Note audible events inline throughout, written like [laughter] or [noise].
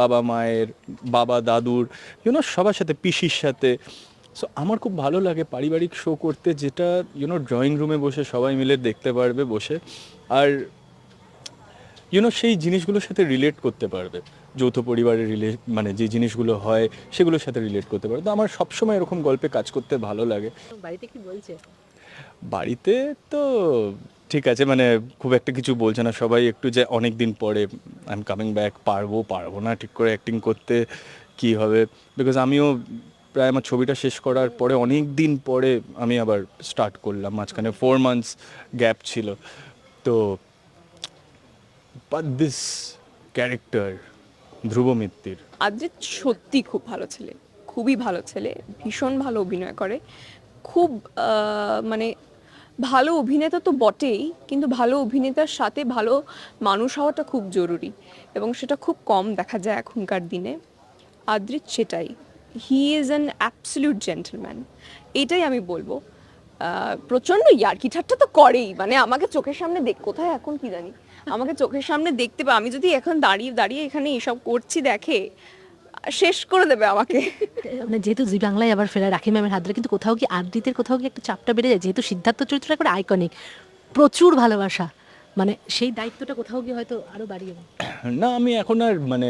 বাবা মায়ের বাবা দাদুর ইউনো সবার সাথে পিসির সাথে। সো আমার খুব ভালো লাগে পারিবারিক শো করতে যেটা ইউনো ড্রয়িং রুমে বসে সবাই মিলে দেখতে পারবে বসে। আর ইউনো সেই জিনিসগুলোর সাথে রিলেট করতে পারবে। যৌথ পরিবারের রিলে মানে যে জিনিসগুলো হয় সেগুলোর সাথে রিলেট করতে পারবে। তো আমার সবসময় এরকম গল্পে কাজ করতে ভালো লাগে। বাড়িতে কি বলছে? বাড়িতে তো ঠিক আছে মানে খুব একটা কিছু বলছে না। সবাই একটু যে অনেক দিন পরে আই এম কামিং ব্যাক পারব পারব না ঠিক করে অ্যাক্টিং করতে কি হবে? বিকজ আমিও প্রায় আমার ছবিটা শেষ করার পরে অনেক দিন পরে আমি আবার স্টার্ট করলাম। মাঝখানে ফোর মান্থস গ্যাপ ছিল। তো but this character Dhruba Mittir. Adrit সত্যি খুব ভালো ছেলে, খুবই ভালো ছেলে, ভীষণ ভালো অভিনয় করে। খুব মানে ভালো অভিনেতা তো বটেই, কিন্তু ভালো অভিনেতার সাথে ভালো মানুষ হওয়াটা খুব জরুরি এবং সেটা খুব কম দেখা যায় এখনকার দিনে। আদ্রিত সেটাই। He is an absolute gentleman এটাই আমি বলব। প্রচণ্ড ইয়ার্কি ঠাট্টা তো করেই। মানে আমাকে চোখের সামনে দেখ, কোথায় এখন কি জানি? আমাকে চোখের সামনে দেখতে পা আমি যদি এখন দাঁড়িয়ে দাঁড়িয়ে এখানে এসব করছি দেখে শেষ করে দেবে আমাকে। মানে যেহেতু জি বাংলায় আবার ফেরা রাখি ম্যামের হাত ধরে কিন্তু কোথাও কি আদ্রিতের কোথাও কি একটা চাপটা বেড়ে যায়? যেহেতু সিদ্ধার্থ চরিত্রটা করে আইকনিক প্রচুর ভালোবাসা। মানে সেই দায়িত্বটা কোথাও গিয়ে হয়তো আরও বাড়িয়ে দেয়। না আমি এখন আর মানে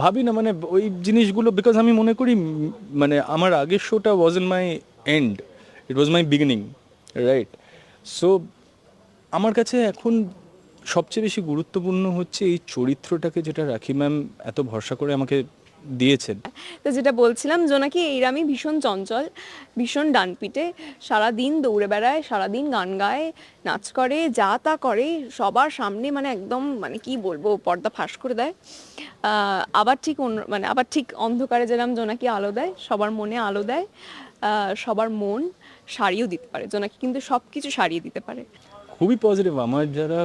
ভাবি না মানে ওই জিনিসগুলো বিকজ আমি মনে করি মানে আমার আগের শোটা was in my end it was my beginning right so আমার কাছে এখন সবচেয়ে বেশি গুরুত্বপূর্ণ হচ্ছে এই চরিত্রটাকে যেটা রাখি ম্যাম এত ভরসা করে আমাকে দিয়েছেন। তো যেটা বলছিলাম জোনাকি এইরামই ভীষণ চঞ্চল ভীষণ ডানপিটে সারাদিন দৌড়ে বেড়ায় সারাদিন গান গায় নাচ করে যা তা করে সবার সামনে মানে একদম মানে কি বলব পর্দা ফাঁস করে দেয়। আবার ঠিক মানে আবার ঠিক অন্ধকারে যেরকম জোনাকি আলো দেয় সবার মনে আলো দেয় সবার মন সারিয়েও দিতে পারে। জোনাকি কিন্তু সব কিছু সারিয়ে দিতে পারে। খুবই পজিটিভ আমার যারা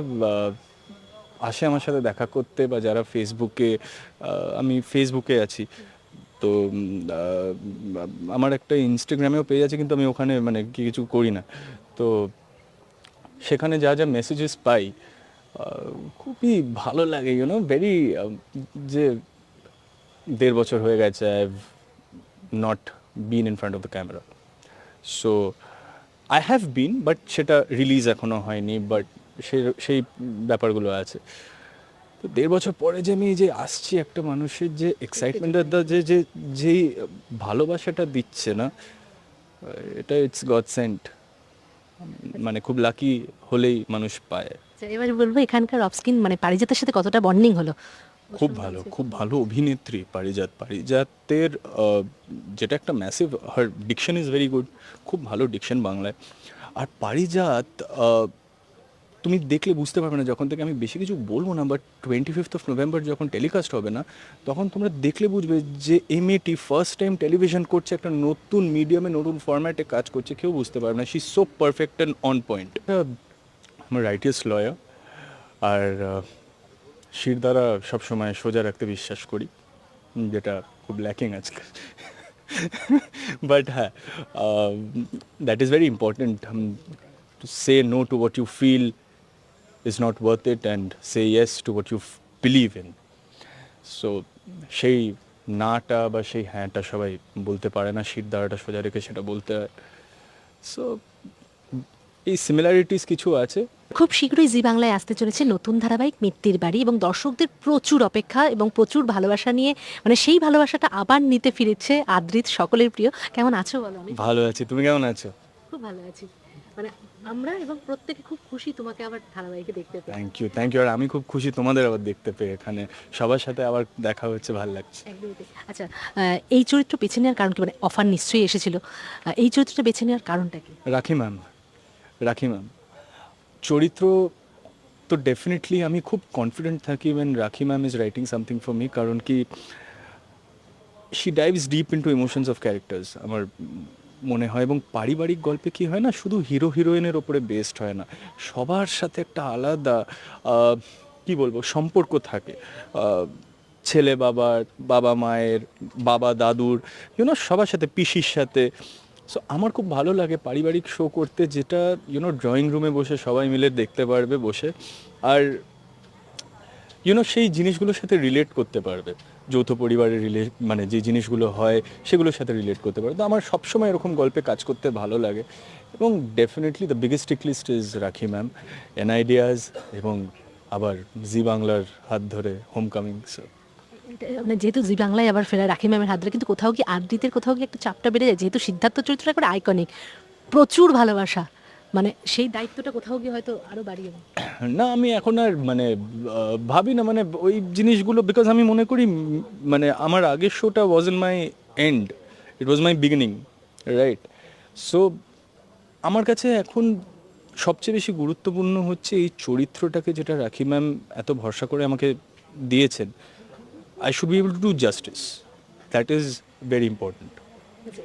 আসে আমার সাথে দেখা করতে বা যারা ফেসবুকে আমি ফেসবুকে আছি। তো আমার একটা ইনস্টাগ্রামেও পেজ আছে কিন্তু আমি ওখানে মানে কিছু করি না। তো সেখানে যা যা মেসেজেস পাই খুবই ভালো লাগে ইউনো ভেরি যে দেড় বছর হয়ে গেছে I have not been in front of the camera so I have been but সেটা রিলিজ এখনও হয়নি বাট সে সেই ব্যাপারগুলো আছে। তো দেড় বছর পরে যে আমি এই যে আসছি একটা মানুষের যে এক্সাইটমেন্টটা যে যে যেই ভালোবাসাটা দিচ্ছে না এটা ইটস গড সেন্ট মানে খুব লাকি হলেই মানুষ পায়। আচ্ছা এবার বলব এখানকার অফস্কিন মানে পারিজাতের সাথে কতটা বন্ডিং হলো? খুব ভালো খুব ভালো অভিনেত্রী পারিজাত। পারিজাতের যেটা একটা massive her diction is very good খুব ভালো ডিকশন বাংলায়। আর পারিজাত তুমি দেখলে বুঝতে পারবে না, যখন থেকে আমি বেশি কিছু বলব না but twenty fifth of November যখন টেলিকাস্ট হবে না, তখন তোমরা দেখলে বুঝবে যে এই মেয়েটি ফার্স্ট টাইম টেলিভিশন করছে একটা নতুন মিডিয়ামে নতুন ফরম্যাটে কাজ করছে, কেউ বুঝতে পারবে না। She so perfect and on point আমার রাইটিয়াস লয়ার আর শির দ্বারা সবসময় সোজা রাখতে বিশ্বাস করি, যেটা খুব ল্যাকিং আজকাল। বাট হ্যাঁ that is very important to say no to what you feel is not worth it and say yes to what you believe in so সেই নাটা বা সেই হ্যাঁটা সবাই বলতে পারে না শির দ্বারাটা সোজা রেখে সেটা বলতে হয়। সো এই সিমিলারিটিস কিছু আছে। খুব শীঘ্রই জি বাংলায় আসতে চলেছে নতুন ধারাবাহিক মিত্তির বাড়ি এবং দর্শকদের প্রচুর অপেক্ষা এবং প্রচুর ভালোবাসা নিয়ে মানে সেই ভালোবাসাটা আবার নিতে ফিরেছে আদ্রিত সকলের প্রিয়। কেমন আছো বলো ভালো আছি। তুমি কেমন আছো? খুব ভালো আছি। মানে আমরা এবং প্রত্যেকে খুব খুশি তোমাকে আবার ধারাবাহিকে দেখতে পেয়ে। থ্যাংক ইউ থ্যাংক ইউ আর আমি খুব খুশি তোমাদের আবার দেখতে পেয়ে এখানে। সবার সাথে আবার দেখা হচ্ছে ভালো লাগছে। একদমই তাই। আচ্ছা আহ, এই চরিত্র বেছে নেওয়ার কারণ কি? মানে অফার নিশ্চয়ই এসেছিল। আহ, এই চরিত্রটা বেছে নেওয়ার কারণটা কি? রাখি ম্যাম রাখি ম্যাম। চরিত্র তো ডেফিনেটলি আমি খুব কনফিডেন্ট থাকি when Rakhi ma'am is writing something for me কারণ কি she dives deep into emotions of characters আমার মনে হয় এবং পারিবারিক গল্পে কি হয় না, শুধু হিরো হিরোইনের ওপরে বেস্ট হয় না। সবার সাথে একটা আলাদা কি বলব, সম্পর্ক থাকে। ছেলে বাবার, বাবা মায়ের, বাবা দাদুর ইউনো সবার সাথে, পিসির সাথে। সো আমার খুব ভালো লাগে পারিবারিক শো করতে, যেটা ইউনো ড্রয়িং রুমে বসে সবাই মিলে দেখতে পারবে বসে। আর ইউনো সেই জিনিসগুলোর সাথে রিলেট করতে পারবে। যৌথ পরিবারের রিলে মানে যে জিনিসগুলো হয়, সেগুলোর সাথে রিলেট করতে পারে। তো আমার সবসময় এরকম গল্পে কাজ করতে ভালো লাগে। এবং definitely the biggest list is Rakhi ma'am N Ideas এবং আবার জি বাংলার হাত ধরে হোম কামিং মানে যেহেতু জি বাংলায় আবার ফেরা রাখি ম্যামের হাত ধরে, কিন্তু কোথাও কি আদ্রিতের কোথাও কি একটা চাপটা বেড়ে যায়? যেহেতু সিদ্ধার্থ চরিত্রটা একবার আইকনিক প্রচুর ভালোবাসা। মানে সেই দায়িত্বটা কোথাও গিয়ে হয়তো আরও বাড়িয়ে। না, আমি এখন আর মানে ভাবি না মানে ওই জিনিসগুলো বিকজ আমি মনে করি মানে আমার আগের শোটা was in my end it was my beginning right so আমার কাছে এখন সবচেয়ে বেশি গুরুত্বপূর্ণ হচ্ছে এই চরিত্রটাকে যেটা রাখি ম্যাম এত ভরসা করে আমাকে দিয়েছেন I should be able to do justice that is very important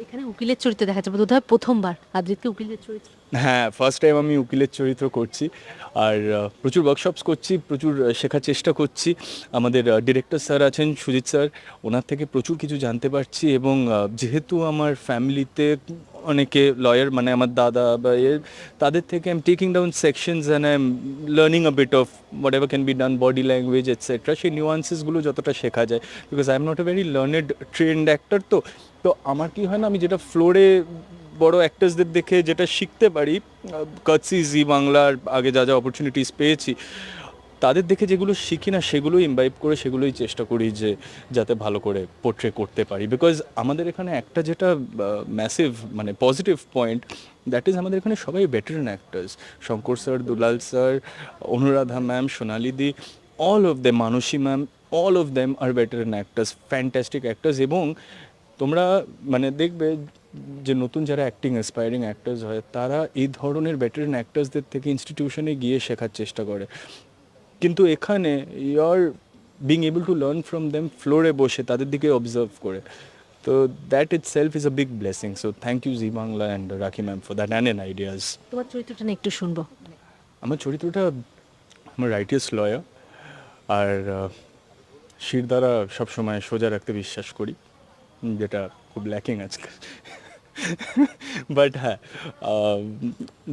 এখানে উকিলের চরিত্র দেখা যাবে বোধহয় প্রথমবার। আদ্রিতকে উকিলের চরিত্র। হ্যাঁ ফার্স্ট টাইম আমি উকিলের চরিত্র করছি। আর প্রচুর ওয়ার্কশপস করছি, প্রচুর শেখার চেষ্টা করছি। আমাদের ডিরেক্টর স্যার আছেন, সুজিত স্যার ওনার থেকে প্রচুর কিছু জানতে পারছি এবং যেহেতু আমার ফ্যামিলিতে অনেকে লয়ার মানে আমার দাদা বা এ, তাদের থেকে I am taking down sections and I am learning a bit of whatever can be done body language etcetera সেই নিউয়ান্সেসগুলো যতটা শেখা যায়। Because I am not a very learned trained actor তো তো আমার কি হয় না, আমি যেটা ফ্লোরে বড় অ্যাক্টার্সদের দেখে যেটা শিখতে পারি কাটসি জি বাংলার আগে যা যা অপরচুনিটিস পেয়েছি, তাদের দেখে যেগুলো শিখি না, সেগুলোই ইমবাইব করে, সেগুলোই চেষ্টা করি যে যাতে ভালো করে পোট্রে করতে পারি। বিকজ আমাদের এখানে একটা যেটা ম্যাসিভ মানে পজিটিভ পয়েন্ট দ্যাট ইজ আমাদের এখানে সবাই veteran actors Shankar sir, Dulal sir, Anuradha ma'am সোনালিদি all of them Mansi ma'am all of them R veteran actors fantastic actors এবং তোমরা মানে দেখবে যে নতুন যারা অ্যাক্টিং অ্যাসপায়ারিং অ্যাক্টার্স হয় তারা এই ধরনের ভেটারেন অ্যাক্টার্সদের থেকে ইনস্টিটিউশনে গিয়ে শেখার চেষ্টা করে। কিন্তু এখানে your being able to learn from them ফ্লোরে বসে তাদের দিকে অবজার্ভ করে। তো that itself is a big blessing so thank you Zee Bangla and Rakhi ma'am for that and N Ideas তোমার চরিত্রটা একটু শুনব। আমার চরিত্রটা আমার রাইটিয়াস লয়ার আর শির দ্বারা সবসময় সোজা রাখতে বিশ্বাস করি। যেটা খুব ল্যাকিং আজকাল। বাট হ্যাঁ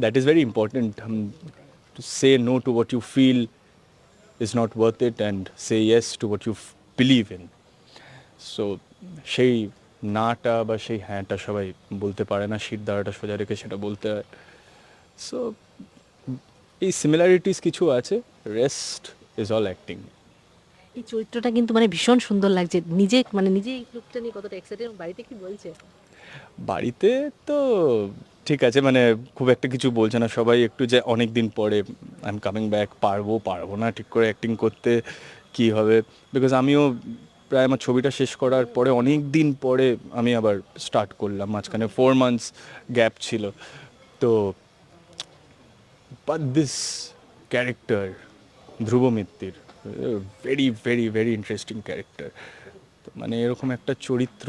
that is very important to say no to what you feel is not worth it and say yes to what you believe in so সেই নাটা বা সেই হ্যাঁটা সবাই বলতে পারে না শির দ্বারাটা সোজা রেখে সেটা বলতে হয়। সো এই সিমিলারিটিস কিছু আছে রেস্ট ইজ অল অ্যাক্টিং এই চরিত্রটা কিন্তু মানে ভীষণ সুন্দর লাগছে। নিজে মানে নিজে এই লুকটা নিয়ে কতটা এক্সাইটেড বাড়িতে কি বলছে? বাড়িতে তো ঠিক আছে মানে খুব একটা কিছু বলছে না। সবাই একটু যে অনেক দিন পরে আই এম কামিং ব্যাক পারব পারব না ঠিক করে অ্যাক্টিং করতে কি হবে? বিকজ আমিও প্রায় আমার ছবিটা শেষ করার পরে অনেক দিন পরে আমি আবার স্টার্ট করলাম। মাঝখানে ফোর মান্থস গ্যাপ ছিল। তো but this character Dhruba Mittir very very very interesting character মানে এরকম একটা চরিত্র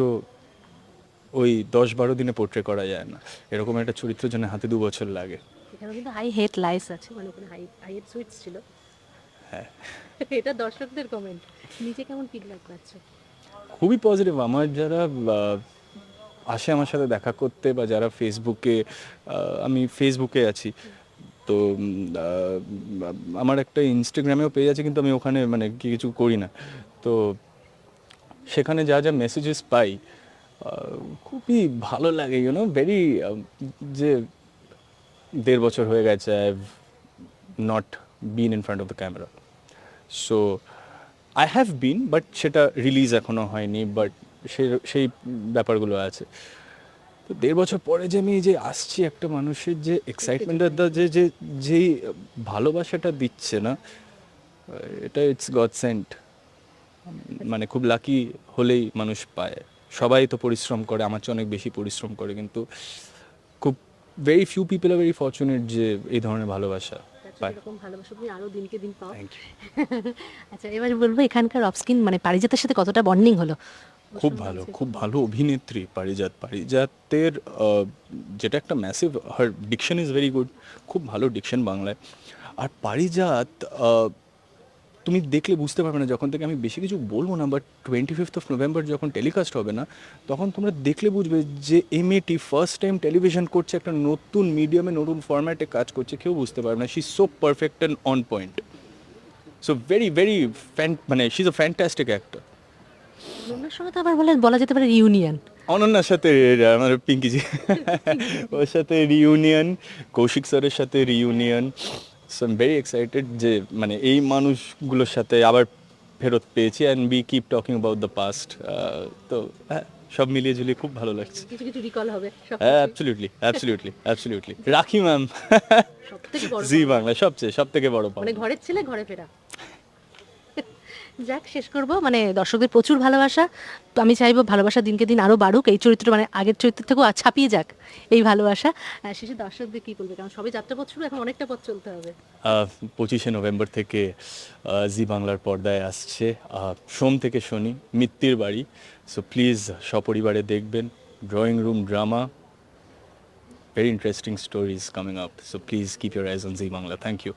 ওই দশ বারো দিনে পোর্ট্রে করা যায় না। এরকম একটা চরিত্রের জন্য হাতে দু বছর লাগে। এখানে কিন্তু হাই হেট লাইস আছে মানে ওখানে হাই হাই হেট সুইটস ছিল। হ্যাঁ। এটা দর্শকদের কমেন্ট নিজে কেমন ফিডব্যাক পাচ্ছ? খুবই পজিটিভ আমার যারা আসে আমার সাথে দেখা করতে বা যারা ফেসবুকে আমি ফেসবুকে আছি তো আমার একটা ইনস্টাগ্রামেও পেজ আছে, কিন্তু আমি ওখানে মানে কিছু করি না। তো সেখানে যা যা মেসেজেস পাই খুবই ভালো লাগে ইউনো ভেরি যে দেড় বছর হয়ে গেছে I have not been in front of the camera so I have been but সেটা রিলিজ এখনও হয়নি বাট সেই সেই ব্যাপারগুলো আছে। তো দেড় বছর পরে যে আমি এই যে আসছি একটা মানুষের যে এক্সাইটমেন্টটা যে যে যেই ভালোবাসাটা দিচ্ছে না এটা ইটস গড সেন্ট মানে খুব লাকি হলেই মানুষ পায়। সবাই তো পরিশ্রম করে আমার চেয়ে অনেক বেশি পরিশ্রম করে কিন্তু খুব very few people are very fortunate যে এই ধরনের ভালোবাসা পায়। এরকম ভালোবাসা তুমি আরও দিনকে দিন পাও। [laughs] আচ্ছা এবার বলব এখানকার অফস্কিন মানে পারিজাতের সাথে কতটা বন্ডিং হলো? খুব ভালো খুব ভালো অভিনেত্রী পারিজাত। পারিজাতের যেটা একটা massive her diction is very good খুব ভালো ডিকশন বাংলায়। আর পারিজাত তুমি দেখলে বুঝতে পারবে না যখন থেকে আমি বেশি কিছু বলব না but twenty fifth of November যখন টেলিকাস্ট হবে না তখন তোমরা দেখলে বুঝবে যে এই মেয়েটি ফার্স্ট টাইম টেলিভিশন করছে একটা নতুন মিডিয়ামে নতুন ফরম্যাটে কাজ করছে কেউ বুঝতে পারবে না। She so perfect and on point so very very fan মানে she is a fantastic actor অনন্যার সঙ্গে তো আবার বলে বলা যেতে পারে রিউনিয়ন অনন্যার সাথে আমার পিঙ্কিজি ওর সাথে রিউনিয়ন কৌশিক স্যারের সাথে reunion so am very excited যে মানে এই মানুষগুলোর সাথে আবার ফেরত পেয়েছি and we keep talking about the past তো হ্যাঁ সব মিলিয়ে ঝুলিয়ে খুব ভালো লাগছে। কিছু কিছু রিকল হবে হ্যাঁ absolutely absolutely absolutely Rakhi ma'am Zee Bangla সবচেয়ে সব থেকে বড় পাওয়া মানে ঘরের ছেলে ঘরে ফেরা। যাক, শেষ করব। মানে দর্শকদের প্রচুর ভালোবাসা। তো আমি চাইব ভালোবাসা দিনকে দিন আরও বাড়ুক। এই চরিত্র মানে আগের চরিত্র থেকেও আর ছাপিয়ে যাক এই ভালোবাসা। শেষে দর্শকদের কী বলবে? কারণ সবে যাত্রা পথ শুরু, এখন অনেকটা পথ চলতে হবে। পঁচিশে নভেম্বর থেকে জি বাংলার পর্দায় আসছে সোম থেকে শনি, মিত্তির বাড়ি। সো প্লিজ সপরিবারে দেখবেন। Drawing room drama very interesting stories coming up so please keep your eyes on Zee Bangla. Thank you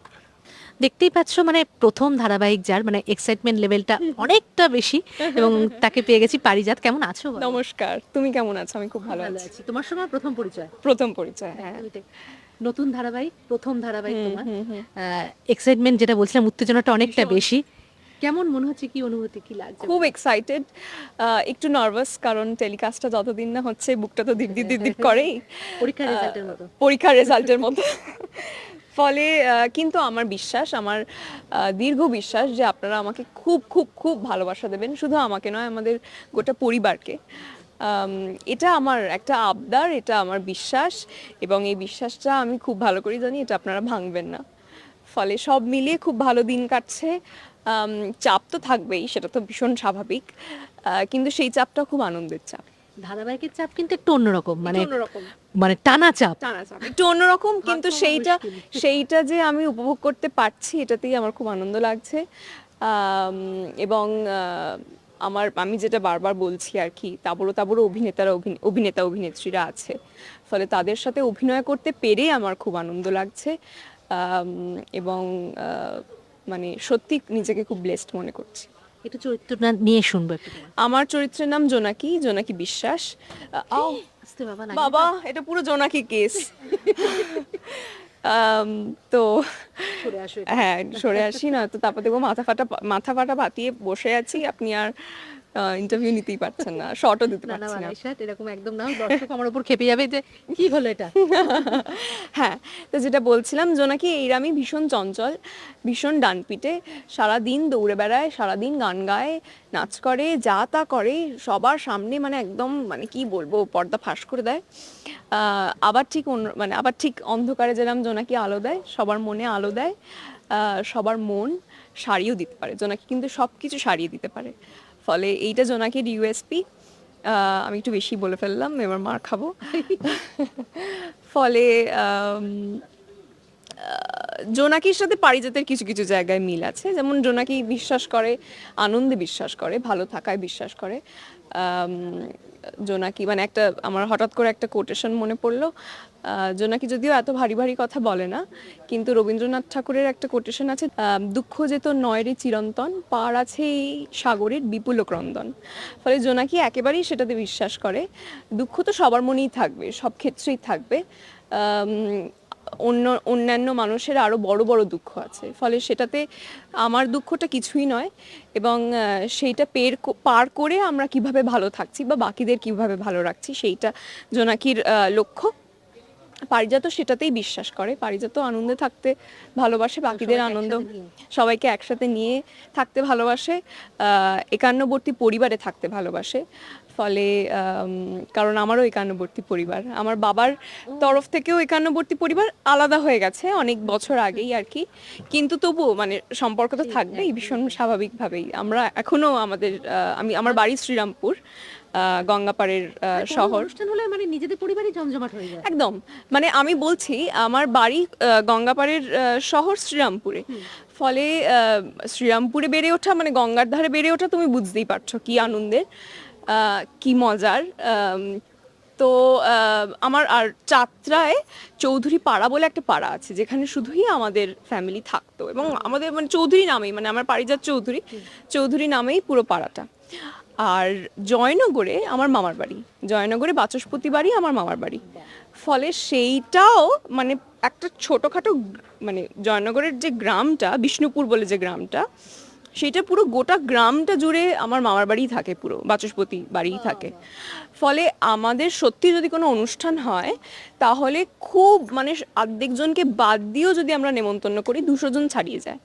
দেখতেই পাচ্ছ মানে প্রথম ধারাবাহিক যার মানে এক্সাইটমেন্ট লেভেলটা অনেকটা বেশি এবং তাকে পেয়ে গেছি পারিজাত। কেমন আছো নমস্কার তুমি কেমন আছো? আমি খুব ভালো আছি। তোমার সঙ্গে প্রথম পরিচয়? প্রথম পরিচয় হ্যাঁ নতুন ধারাবাহিক প্রথম ধারাবাহিক তোমার। এক্সাইটমেন্ট যেটা বলছিলাম উত্তেজনাটা অনেকটা বেশি। কেমন মনে হচ্ছে কি অনুভূতি কি লাগছে? খুব এক্সাইটেড একটু নার্ভাস কারণ টেলিকাস্টটা যতদিন না হচ্ছে বুকটা তো দিক দিক দিক করেই। পরীক্ষার রেজাল্টের মতো। পরীক্ষার রেজাল্টের মতো। [laughs] ফলে কিন্তু আমার বিশ্বাস, আমার দীর্ঘ বিশ্বাস যে আপনারা আমাকে খুব খুব খুব ভালোবাসা দেবেন। শুধু আমাকে নয়, আমাদের গোটা পরিবারকে। এটা আমার একটা আবদার, এটা আমার বিশ্বাস এবং এই বিশ্বাসটা আমি খুব ভালো করে জানি, এটা আপনারা ভাঙবেন না। ফলে সব মিলিয়ে খুব ভালো দিন কাটছে। চাপ তো থাকবেই, সেটা তো ভীষণ স্বাভাবিক। কিন্তু সেই চাপটা খুব আনন্দের চাপ। ধারাবাহিকের চাপ কিন্তু একটু অন্যরকম মানে অন্যরকম। মানে টানা চাপ। টানা চাপ একটু অন্যরকম কিন্তু সেইটা সেইটা যে আমি উপভোগ করতে পারছি এটাতেই আমার খুব আনন্দ লাগছে। এবং আমার আমি যেটা বারবার বলছি আর কি তাবড়ো তাবড়ো অভিনেতারা অভিনে- অভিনেতা অভিনেত্রীরা আছে। ফলে তাদের সাথে অভিনয় করতে পেরে আমার খুব আনন্দ লাগছে। এবং মানে সত্যি নিজেকে খুব ব্লেসড মনে করছি। একটু চরিত্রটা নিয়ে শুনব একটু আমার চরিত্রের নাম জোনাকি জোনাকি বিশ্বাস। আও, বাবা বাবা এটা পুরো জোনাকি কেস। তো। হ্যাঁ সরে আসি না তো তারপর দেখব মাথা ফাটা মাথা ফাটা পাতিয়ে বসে আছি। আপনি আর ইন্টারভিউ নিতেই পারছেন না শর্টও দিতে না। না এরকম একদম না দর্শক আমার উপর খেপে যাবে যে কি হলো এটা? [laughs] হ্যাঁ তো যেটা বলছিলাম জোনাকি এইরামই ভীষণ চঞ্চল ভীষণ ডানপিটে সারাদিন দৌড়ে বেড়ায় সারাদিন গান গায় নাচ করে যা তা করে সবার সামনে মানে একদম মানে কি বলব পর্দা ফাঁস করে দেয়। আহ, আবার ঠিক অন্য মানে আবার ঠিক অন্ধকারে যেরকম জোনাকি আলো দেয় সবার মনে আলো দেয় আহ, সবার মন সারিয়েও দিতে পারে। জোনাকি কিন্তু সব কিছু সারিয়ে দিতে পারে। ফলে এইটা জোনাকির ইউএসপি আমি একটু বেশি বলে ফেললাম, এবার মার খাব। ফলে জোনাকির সাথে পারিজাতের কিছু কিছু জায়গায় মিল আছে। যেমন জোনাকি বিশ্বাস করে, আনন্দে বিশ্বাস করে, ভালো থাকায় বিশ্বাস করে। জোনাকি মানে একটা, আমার হঠাৎ করে একটা কোটেশন মনে পড়ল জোনাকি যদিও এত ভারী ভারী কথা বলে না, কিন্তু রবীন্দ্রনাথ ঠাকুরের একটা কোটেশন আছে দুঃখ যে তো নয়রে চিরন্তন, পার আছে এই সাগরের বিপুল ক্রন্দন। ফলে জোনাকি একেবারেই সেটাতে বিশ্বাস করে, দুঃখ তো সবার মনেই থাকবে, সব ক্ষেত্রেই থাকবে। অন্য, অন্যান্য মানুষের আরও বড় বড় দুঃখ আছে, ফলে সেটাতে আমার দুঃখটা কিছুই নয়, এবং সেইটা পের পার করে আমরা কীভাবে ভালো থাকছি বা বাকিদের কীভাবে ভালো রাখছি, সেইটা জোনাকির লক্ষ্য। পারিজাত সেটাতেই বিশ্বাস করে। পারিজাত আনন্দে থাকতে ভালোবাসে বাকিদের আনন্দ সবাইকে একসাথে নিয়ে থাকতে ভালোবাসে। একান্নবর্তী পরিবারে থাকতে ভালোবাসে। ফলে কারণ আমারও একান্নবর্তী পরিবার। আমার বাবার তরফ থেকেও একান্নবর্তী পরিবার আলাদা হয়ে গেছে অনেক বছর আগেই আর কি। কিন্তু তবুও মানে সম্পর্ক তো থাকবেই ভীষণ স্বাভাবিকভাবেই। আমরা এখনও আমাদের আমি আমার বাড়ি শ্রীরামপুর। গঙ্গাপাড়ের শহর। অনুষ্ঠান হলে মানে নিজেদের পরিবারই জমজমাট হয়ে যায়। একদম। মানে আমি বলছি আমার বাড়ি গঙ্গাপাড়ের শহর শ্রীরামপুরে। ফলে শ্রীরামপুরে বেড়ে ওঠা মানে গঙ্গার ধারে বেড়ে ওঠা তুমি বুঝতেই পারছ কি আনন্দের কি মজার। তো আমার আর চাত্রায় চৌধুরী পাড়া বলে একটা পাড়া আছে যেখানে শুধুই আমাদের ফ্যামিলি থাকতো। এবং আমাদের মানে চৌধুরী নামেই মানে আমার পারিজাত চৌধুরী চৌধুরী নামেই পুরো পাড়াটা। আর জয়নগরে আমার মামার বাড়ি। জয়নগরে বাচস্পতি বাড়ি আমার মামার বাড়ি। ফলে সেইটাও মানে একটা ছোটোখাটো মানে জয়নগরের যে গ্রামটা বিষ্ণুপুর বলে যে গ্রামটা সেটা পুরো গোটা গ্রামটা জুড়ে আমার মামার বাড়িই থাকে পুরো বাচস্পতি বাড়িই থাকে। ফলে আমাদের সত্যি যদি কোনো অনুষ্ঠান হয় তাহলে খুব মানে অর্ধেকজনকে বাদ দিয়েও যদি আমরা নেমন্তন্ন করি দুশো জন ছাড়িয়ে যায়।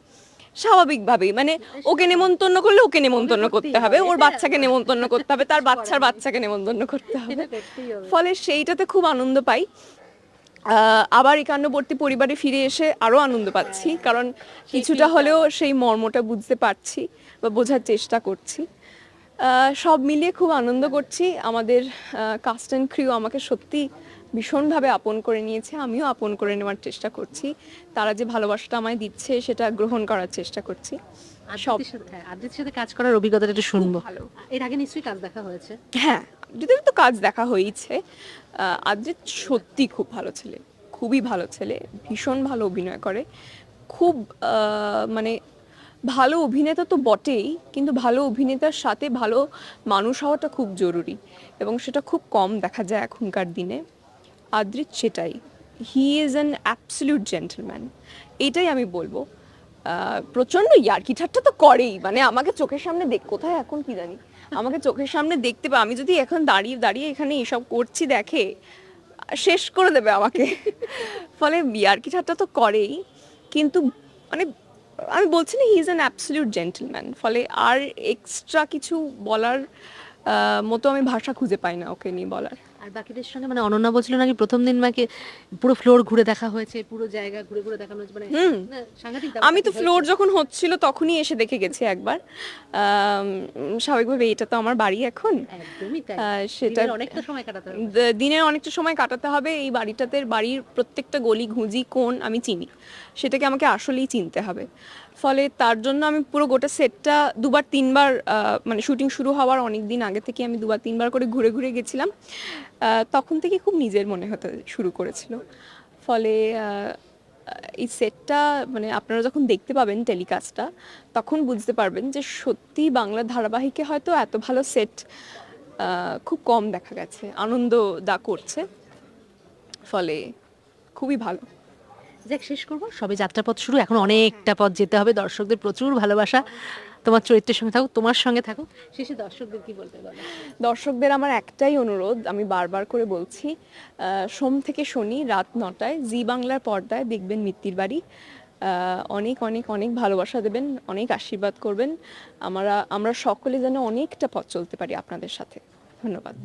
স্বাভাবিকভাবেই। মানে ওকে নেমন্তন্ন করলে ওকে নেমন্তন্ন করতে হবে ওর বাচ্চাকে নেমন্তন্ন করতে হবে তার বাচ্চার বাচ্চাকে নেমন্তন্ন করতে হবে। ফলে সেইটাতে খুব আনন্দ পাই। আবার একান্নবর্তী পরিবারে ফিরে এসে আরও আনন্দ পাচ্ছি কারণ কিছুটা হলেও সেই মর্মটা বুঝতে পারছি বা বোঝার চেষ্টা করছি। আহ, সব মিলিয়ে খুব আনন্দ করছি। আমাদের কাস্ট অ্যান্ড ক্রিউ আমাকে সত্যি ভীষণভাবে আপন করে নিয়েছে আমিও আপন করে নেওয়ার চেষ্টা করছি। তারা যে ভালোবাসাটা আমায় দিচ্ছে সেটা গ্রহণ করার চেষ্টা করছি। সব সাথে হ্যাঁ, কাজ করার অভিজ্ঞতাটা একটু শুনব। ভালো। এর আগে নিশ্চয়ই কাজ দেখা হয়েছে। হ্যাঁ তো কাজ দেখা হয়েছে সত্যি খুব ভালো ছেলে খুবই ভালো ছেলে ভীষণ ভালো অভিনয় করে। খুব মানে ভালো অভিনেতা তো বটেই কিন্তু ভালো অভিনেতার সাথে ভালো মানুষ হওয়াটা খুব জরুরি এবং সেটা খুব কম দেখা যায় এখনকার দিনে। আদ্রিত সেটাই। He is an absolute gentleman এটাই আমি বলব। প্রচণ্ড ইয়ার্কি ঠাট্টা তো করেই। মানে আমাকে চোখের সামনে দেখ, কোথায় এখন কি জানি? আমাকে চোখের সামনে দেখতে পা আমি যদি এখন দাঁড়িয়ে দাঁড়িয়ে এখানে এসব করছি দেখে, শেষ করে দেবে আমাকে। ফলে ইয়ার্কি ঠাট্টা তো করেই। কিন্তু মানে আমি বলছি না he is an absolute gentleman ফলে আর এক্সট্রা কিছু বলার মতো আমি ভাষা খুঁজে পাই না ওকে নিয়ে বলার। আর বাকিদের সঙ্গে মানে অনন্যা বলছিল নাকি প্রথম দিন মাকে পুরো ফ্লোর ঘুরে দেখা হয়েছে পুরো জায়গা ঘুরে ঘুরে দেখানো হয়েছে মানে সাংঘাতিক আমি তো ফ্লোর যখন হচ্ছিল তখনই এসে দেখে গেছি একবার। স্বাভাবিকভাবে এটা তো আমার বাড়ি এখন। একদমই তাই। আহ, সেটা অনেকটা সময় কাটাতে হবে। দিনের অনেকটা সময় কাটাতে হবে। এই বাড়িটাতে বাড়ির প্রত্যেকটা গলি ঘুঁজি কোন আমি চিনি। সেটাকে আমাকে আসলেই চিনতে হবে। ফলে তার জন্য আমি পুরো গোটা সেটটা দুবার, তিনবার মানে শুটিং শুরু হওয়ার অনেক দিন আগে থেকে আমি দুবার, তিনবার করে ঘুরে ঘুরে গেছিলাম। তখন থেকে খুব নিজের মনে হতে শুরু করেছিল। ফলে এই সেটটা মানে আপনারা যখন দেখতে পাবেন টেলিকাস্টটা তখন বুঝতে পারবেন যে সত্যি বাংলা ধারাবাহিকে হয়তো এত ভালো সেট খুব কম দেখা গেছে। আনন্দ দা করছে। ফলে খুবই ভালো। যাক, শেষ করব। সবে যাত্রাপথ শুরু। এখন অনেকটা পথ যেতে হবে। দর্শকদের প্রচুর ভালোবাসা। তোমার চরিত্রের সঙ্গে থাকুক, তোমার সঙ্গে থাকুক। শেষে দর্শকদের কি বলতে বলো? দর্শকদের আমার একটাই অনুরোধ, আমি বারবার করে বলছি সোম থেকে শনি রাত নটায় জি বাংলার পর্দায় দেখবেন মিত্তির বাড়ি। অনেক অনেক অনেক ভালোবাসা দেবেন, অনেক আশীর্বাদ করবেন। আমরা আমরা সকলে যেন অনেকটা পথ চলতে পারি আপনাদের সাথে। ধন্যবাদ।